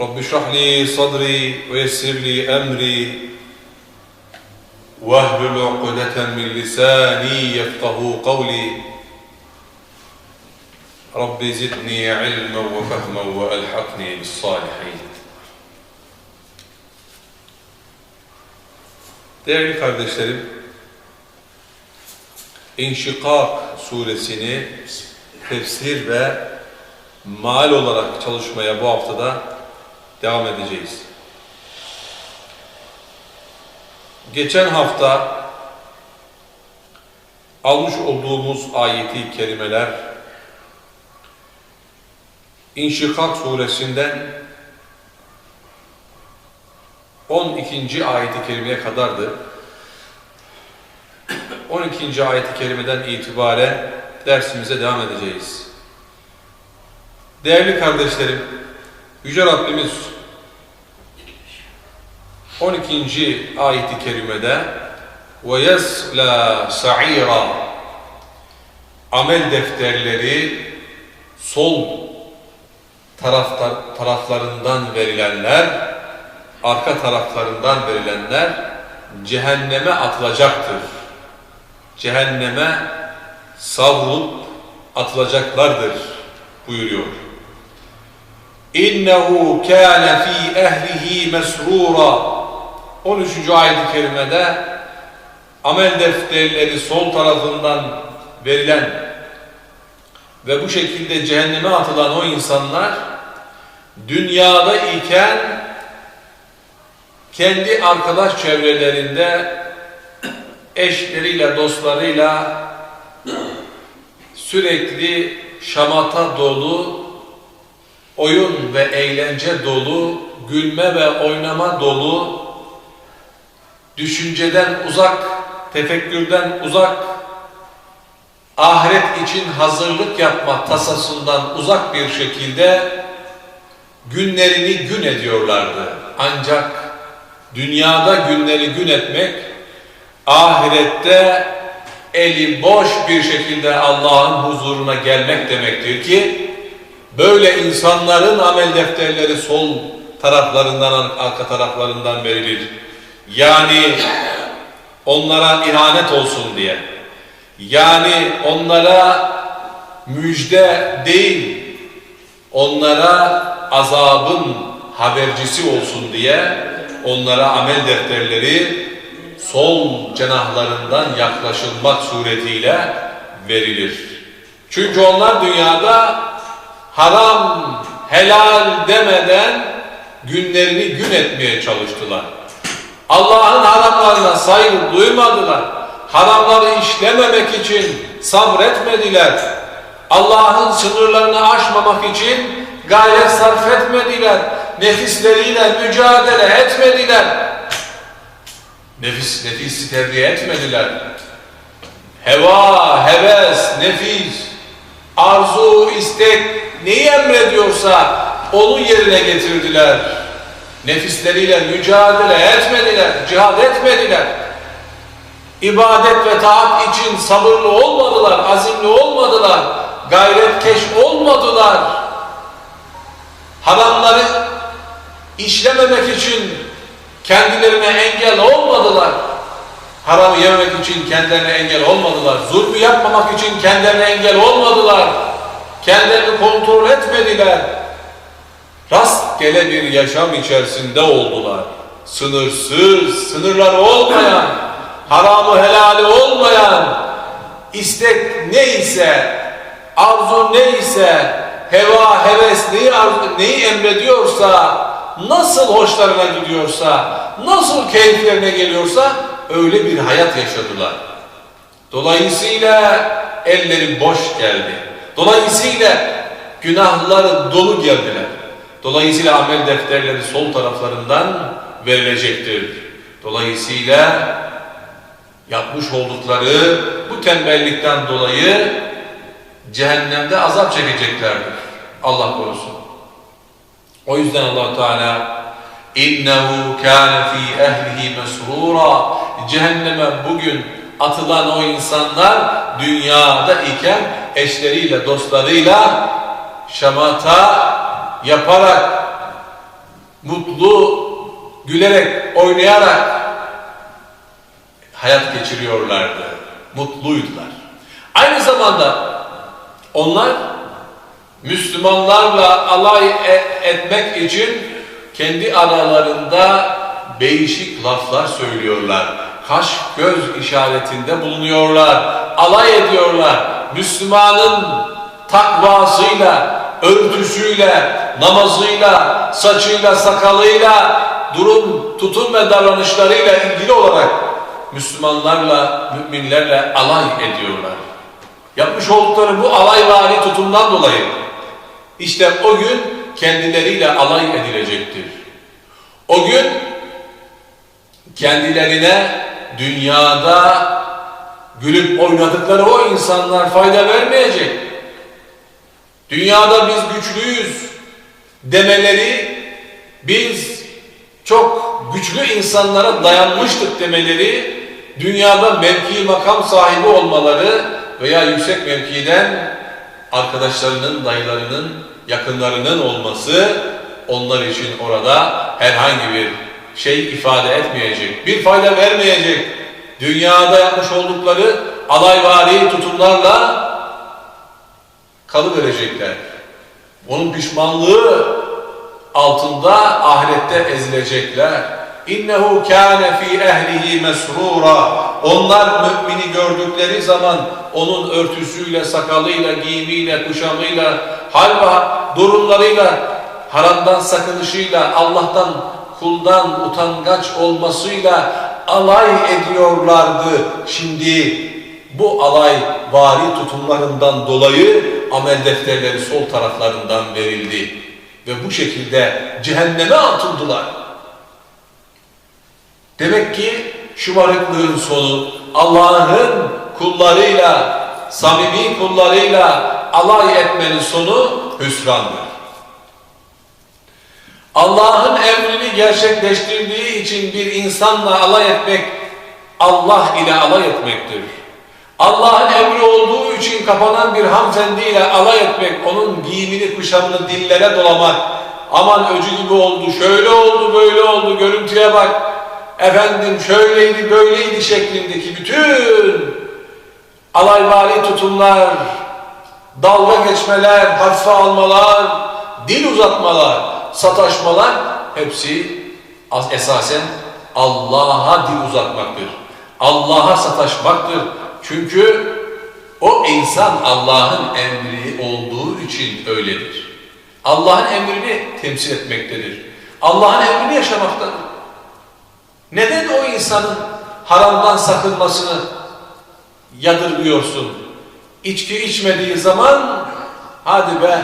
رب اشرح لي صدري ويسر لي أمري واهلل عقدة من لساني يفقه قولي. رب زدني علما وفهما وألحقني بالصالحين. Değerli kardeşlerim, İnşikak suresini tefsir ve mal olarak çalışmaya bu haftada devam edeceğiz. Geçen hafta almış olduğumuz ayeti kerimeler İnşikak suresinden 12. ayeti kerimeye kadardı. 12. ayeti kerimeden itibaren dersimize devam edeceğiz. Değerli kardeşlerim, Yüce Rabbimiz 12. ayet-i kerimede ve yesla sa'ira amel defterleri sol tarafta, taraflarından verilenler arka taraflarından verilenler cehenneme atılacaktır. Cehenneme savrulup atılacaklardır buyuruyor. İnnehu kâne fî ehlihi mesrûrâ 13. ayet-i kerimede amel defterleri sol tarafından verilen ve bu şekilde cehenneme atılan o insanlar dünyada iken kendi arkadaş çevrelerinde eşleriyle, dostlarıyla sürekli şamata dolu, oyun ve eğlence dolu, gülme ve oynama dolu, düşünceden uzak, tefekkürden uzak, ahiret için hazırlık yapma tasasından uzak bir şekilde günlerini gün ediyorlardı. Ancak dünyada günleri gün etmek, ahirette eli boş bir şekilde Allah'ın huzuruna gelmek demektir ki, böyle insanların amel defterleri sol taraflarından, arka taraflarından verilir. Yani onlara ihanet olsun diye. Yani onlara müjde değil, onlara azabın habercisi olsun diye onlara amel defterleri sol cenahlarından yaklaşılmak suretiyle verilir. Çünkü onlar dünyada haram, helal demeden günlerini gün etmeye çalıştılar. Allah'ın haramlarına saygı duymadılar. Haramları işlememek için sabretmediler. Allah'ın sınırlarını aşmamak için gayret sarf etmediler. Nefisleriyle mücadele etmediler. Nefis, nefisi terbiye etmediler. Heva, heves, nefis, arzu, istek neyi emrediyorsa onu yerine getirdiler. Nefisleriyle mücadele etmediler, cihad etmediler. İbadet ve taat için sabırlı olmadılar, azimli olmadılar, gayretkeş olmadılar. Haramları işlememek için kendilerine engel olmadılar. Haramı yememek için kendilerine engel olmadılar. Zulmü yapmamak için kendilerine engel olmadılar. Kendilerini kontrol etmediler. Rastgele bir yaşam içerisinde oldular. Sınırsız, sınırları olmayan, haramı helali olmayan, istek neyse, arzu neyse, heva, heves neyi, arzu, neyi emrediyorsa, nasıl hoşlarına gidiyorsa, nasıl keyiflerine geliyorsa öyle bir hayat yaşadılar. Dolayısıyla elleri boş geldi. Dolayısıyla günahları dolu geldiler. Dolayısıyla amel defterleri sol taraflarından verilecektir. Dolayısıyla yapmış oldukları bu tembellikten dolayı cehennemde azap çekeceklerdir. Allah korusun. O yüzden allah Teala innehu kana fi ehlihi mesrura cehenneme bugün atılan o insanlar dünyada iken eşleriyle dostlarıyla şamata yaparak mutlu gülerek oynayarak hayat geçiriyorlardı. Mutluydular. Aynı zamanda onlar Müslümanlarla alay e- etmek için kendi aralarında değişik laflar söylüyorlar. Kaş göz işaretinde bulunuyorlar. Alay ediyorlar. Müslümanın takvasıyla, örtüsüyle, namazıyla, saçıyla, sakalıyla, durum, tutum ve davranışlarıyla ilgili olarak Müslümanlarla, müminlerle alay ediyorlar. Yapmış oldukları bu alayvari tutumdan dolayı işte o gün kendileriyle alay edilecektir. O gün kendilerine dünyada gülüp oynadıkları o insanlar fayda vermeyecek. Dünyada biz güçlüyüz demeleri, biz çok güçlü insanlara dayanmıştık demeleri, dünyada mevki makam sahibi olmaları veya yüksek mevkiden arkadaşlarının, dayılarının, yakınlarının olması onlar için orada herhangi bir şey ifade etmeyecek, bir fayda vermeyecek. Dünyada yapmış oldukları alayvari tutumlarla kalıverecekler. Onun pişmanlığı altında ahirette ezilecekler. İnnehu kâne fî ehlihi mesrûra. Onlar mümini gördükleri zaman onun örtüsüyle, sakalıyla, giyimiyle, kuşamıyla, hal ve durumlarıyla, haramdan sakınışıyla, Allah'tan, kuldan utangaç olmasıyla alay ediyorlardı. Şimdi bu alay vari tutumlarından dolayı amel defterleri sol taraflarından verildi. Ve bu şekilde cehenneme atıldılar. Demek ki şımarıklığın sonu Allah'ın kullarıyla, samimi kullarıyla alay etmenin sonu hüsrandır. Allah'ın emrini gerçekleştirdiği için bir insanla alay etmek Allah ile alay etmektir. Allah'ın emri olduğu için kapanan bir hanımefendiyle alay etmek, onun giyimini, kuşamını dillere dolamak, aman öcü gibi oldu, şöyle oldu, böyle oldu, görüntüye bak, efendim şöyleydi, böyleydi şeklindeki bütün alayvari tutumlar, dalga geçmeler, hafife almalar, dil uzatmalar, sataşmalar hepsi esasen Allah'a dil uzatmaktır. Allah'a sataşmaktır. Çünkü o insan Allah'ın emri olduğu için öyledir. Allah'ın emrini temsil etmektedir. Allah'ın emrini yaşamaktadır. Neden o insanın haramdan sakınmasını yadırgıyorsun? İçki içmediği zaman hadi be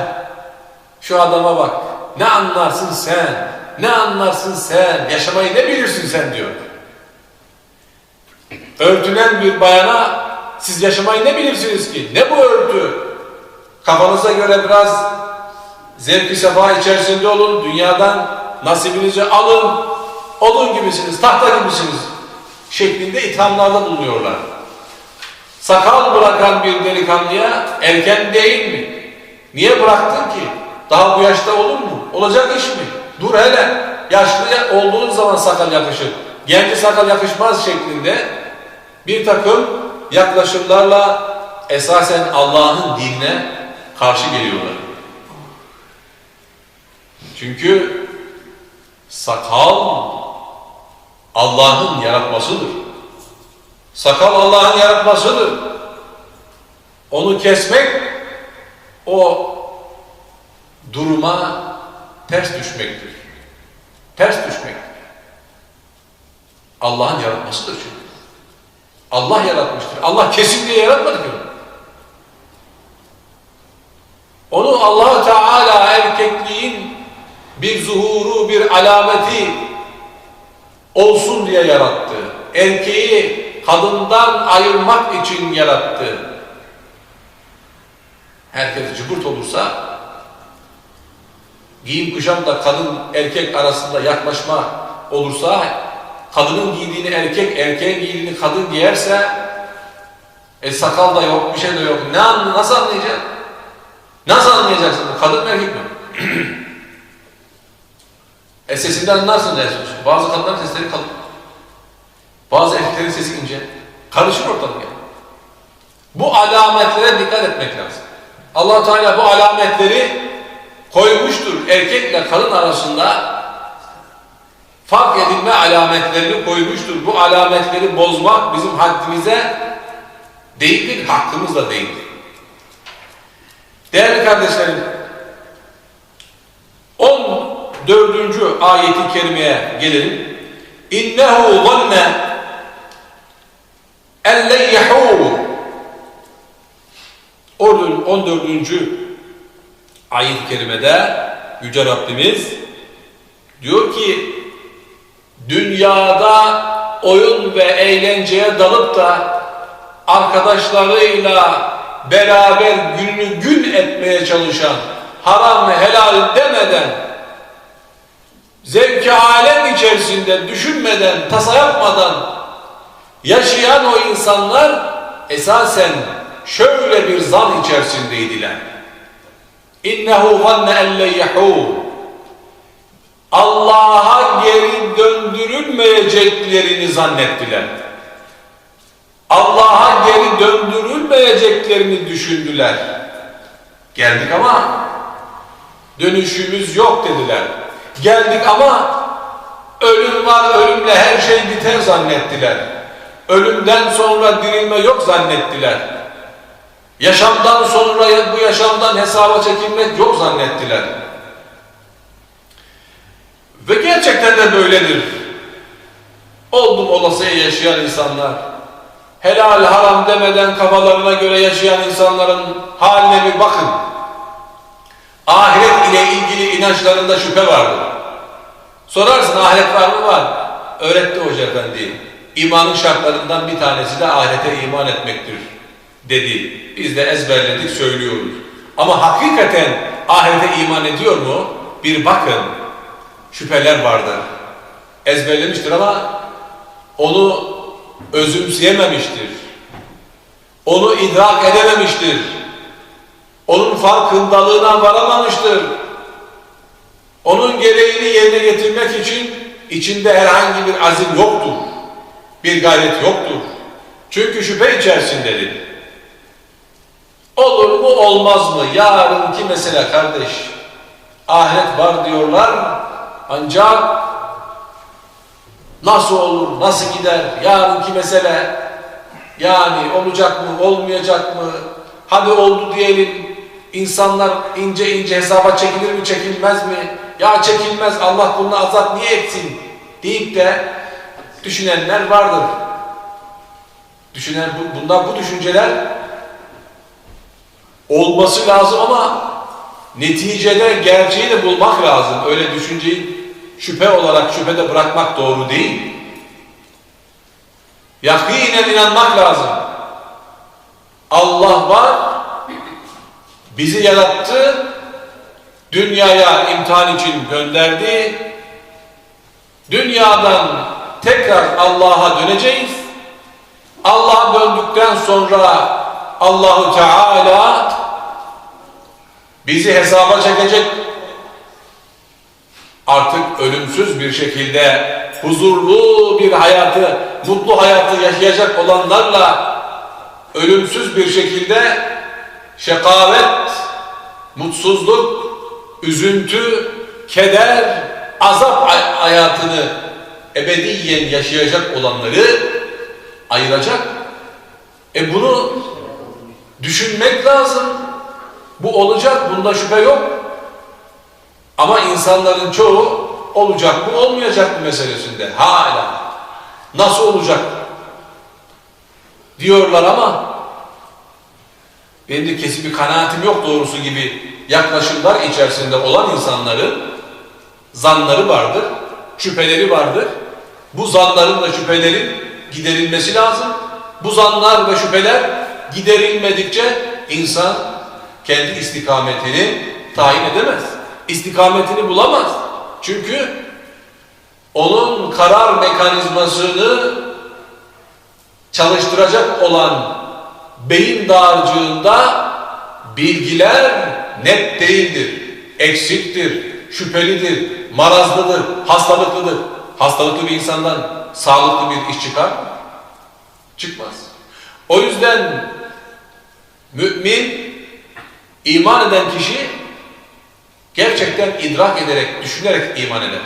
şu adama bak ne anlarsın sen ne anlarsın sen yaşamayı ne bilirsin sen diyor. Örtünen bir bayana siz yaşamayı ne bilirsiniz ki? Ne bu örtü? Kafanıza göre biraz zevki sefa içerisinde olun, dünyadan nasibinizi alın, odun gibisiniz, tahta gibisiniz şeklinde ithamlarda bulunuyorlar. Sakal bırakan bir delikanlıya erken değil mi? Niye bıraktın ki? Daha bu yaşta olur mu? Olacak iş mi? Dur hele. Yaşlı olduğun zaman sakal yakışır. Genci sakal yakışmaz şeklinde bir takım yaklaşımlarla esasen Allah'ın dinine karşı geliyorlar. Çünkü sakal Allah'ın yaratmasıdır. Sakal Allah'ın yaratmasıdır. Onu kesmek o duruma ters düşmektir. Ters düşmektir. Allah'ın yaratmasıdır çünkü. Allah yaratmıştır. Allah kesin diye yaratmadı ki onu. Onu allah Teala erkekliğin bir zuhuru, bir alameti olsun diye yarattı. Erkeği kadından ayırmak için yarattı. Herkes cıbırt olursa giyim kuşamda kadın erkek arasında yaklaşma olursa kadının giydiğini erkek, erkeğin giydiğini kadın giyerse e sakal da yok, bir şey de yok. Ne nasıl anlayacak? Nasıl anlayacaksın? Kadın mı erkek mi? e sesinden anlarsın dersin. Bazı kadınların sesleri kalın. Bazı erkeklerin sesi ince. Karışır ortalık yani. Bu alametlere dikkat etmek lazım. allah Teala bu alametleri koymuştur. Erkekle kadın arasında fark edilme alametlerini koymuştur. Bu alametleri bozmak bizim haddimize değildir, hakkımız da değildir. Değerli kardeşlerim, 14. ayeti kerimeye gelelim. İnnehu zanne ellen yahûr 14. ayet-i kerimede Yüce Rabbimiz diyor ki dünyada oyun ve eğlenceye dalıp da arkadaşlarıyla beraber gününü gün etmeye çalışan haram helal demeden zevki alem içerisinde düşünmeden, tasa yapmadan yaşayan o insanlar esasen şöyle bir zan içerisindeydiler. İnnehu zanne elleyyehu Allah'a geri döndürülmeyeceklerini zannettiler. Allah'a geri döndürülmeyeceklerini düşündüler. Geldik ama dönüşümüz yok dediler. Geldik ama ölüm var, ölümle her şey biter zannettiler. Ölümden sonra dirilme yok zannettiler. Yaşamdan sonra bu yaşamdan hesaba çekilmek yok zannettiler. Ve gerçekten de böyledir. Oldum olasıya yaşayan insanlar, helal haram demeden kafalarına göre yaşayan insanların haline bir bakın. Ahiret ile ilgili inançlarında şüphe vardır. Sorarsın ahiret var mı? Var. Öğretti Hoca Efendi. İmanın şartlarından bir tanesi de ahirete iman etmektir dedi. Biz de ezberledik söylüyoruz. Ama hakikaten ahirete iman ediyor mu? Bir bakın. Şüpheler vardır. Ezberlemiştir ama onu özümseyememiştir. Onu idrak edememiştir. Onun farkındalığına varamamıştır. Onun gereğini yerine getirmek için içinde herhangi bir azim yoktur. Bir gayret yoktur. Çünkü şüphe içerisindedir. Olur mu olmaz mı? Yarınki mesele kardeş. Ahiret var diyorlar. Ancak nasıl olur, nasıl gider? Yarınki mesele yani olacak mı, olmayacak mı? Hadi oldu diyelim. İnsanlar ince ince hesaba çekilir mi, çekilmez mi? Ya çekilmez, Allah bunu azap niye etsin? deyip de düşünenler vardır. Düşünen, bunlar bu düşünceler olması lazım ama neticede gerçeği de bulmak lazım. Öyle düşünceyi şüphe olarak şüphede bırakmak doğru değil. Yakinen inanmak lazım. Allah var, bizi yarattı, dünyaya imtihan için gönderdi. Dünyadan tekrar Allah'a döneceğiz. Allah'a döndükten sonra Allahu Teala bizi hesaba çekecek. Artık ölümsüz bir şekilde huzurlu bir hayatı, mutlu hayatı yaşayacak olanlarla ölümsüz bir şekilde şekavet, mutsuzluk, üzüntü, keder, azap hayatını ebediyen yaşayacak olanları ayıracak. E bunu düşünmek lazım. Bu olacak, bunda şüphe yok. Ama insanların çoğu olacak mı, olmayacak mı meselesinde. Hala. Nasıl olacak? Diyorlar ama benim de kesin bir kanaatim yok doğrusu gibi yaklaşımlar içerisinde olan insanların zanları vardır, şüpheleri vardır. Bu zanların da şüphelerin giderilmesi lazım. Bu zanlar ve şüpheler giderilmedikçe insan kendi istikametini tayin edemez. İstikametini bulamaz. Çünkü onun karar mekanizmasını çalıştıracak olan beyin dağarcığında bilgiler net değildir, eksiktir, şüphelidir, marazlıdır, hastalıklıdır. Hastalıklı bir insandan sağlıklı bir iş çıkar mı? Çıkmaz. O yüzden mümin, iman eden kişi gerçekten idrak ederek, düşünerek iman eder.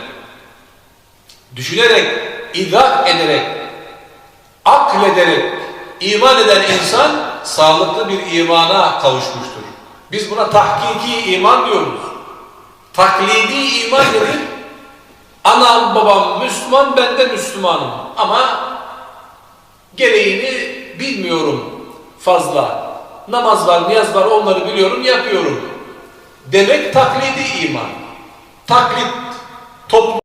Düşünerek, idrak ederek, aklederek iman eden insan sağlıklı bir imana kavuşmuştur. Biz buna tahkiki iman diyoruz. Taklidi iman nedir? Anam babam Müslüman, ben de Müslümanım. Ama gereğini bilmiyorum fazla. Namaz var, niyaz var, onları biliyorum, yapıyorum. Demek taklidi iman. Taklit, toplum